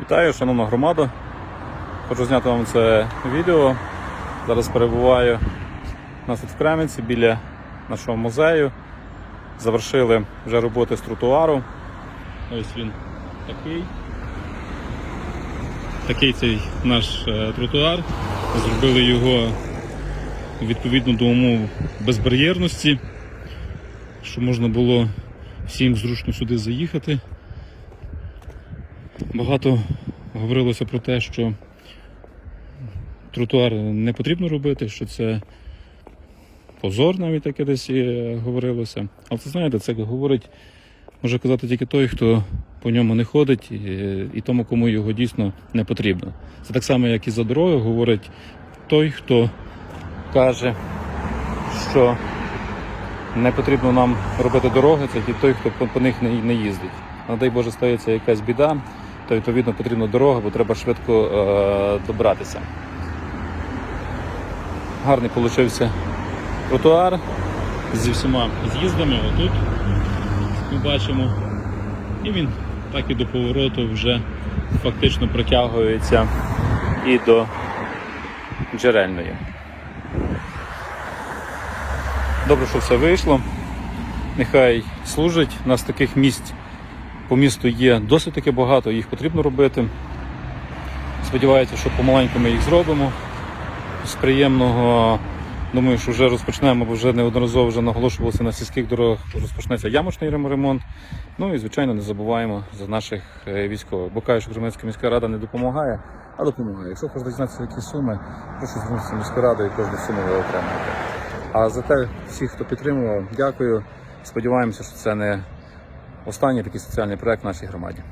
Вітаю, шановна громада. Хочу зняти вам це відео. Зараз перебуваю у нас тут в Кременці біля нашого музею. Завершили вже роботи з тротуару. Ось він такий. Такий цей наш е, тротуар. Зробили його відповідно до умов безбар'єрності, щоб можна було всім зручно сюди заїхати. Багато говорилося про те, що тротуар не потрібно робити, що це позор, навіть таке десь е, говорилося. Але це знаєте, це говорить, може казати тільки той, хто по ньому не ходить, і, і тому, кому його дійсно не потрібно. Це так само, як і за дорогою, говорить той, хто каже, що не потрібно нам робити дороги, це ті той, хто по, них не їздить. Не дай Боже, стається якась біда, то відповідно потрібна дорога, бо треба швидко е, добратися. Гарний получився тротуар зі всіма з'їздами. Отут ми бачимо. І він так і до повороту вже фактично протягується і до джерельної. Добре, що все вийшло. Нехай служить. У нас таких місць по місту є досить таки багато, їх потрібно робити. Сподіваюся, що помаленьку ми їх зробимо. З приємного, думаю, що вже розпочнемо, бо вже неодноразово вже наголошувалося на сільських дорогах, розпочнеться ямочний ремонт. Ну і, звичайно, не забуваємо за наших е, військових. Бо кажуть, що Кременська міська рада не допомагає, а допомагає. Якщо хочете дізнатися, які суми, прошу звернутися міську раду і кожну суму ви отримаєте. А за те, всіх, хто підтримував, дякую. Сподіваємося, що це не останній такий соціальний проект в нашій громаді.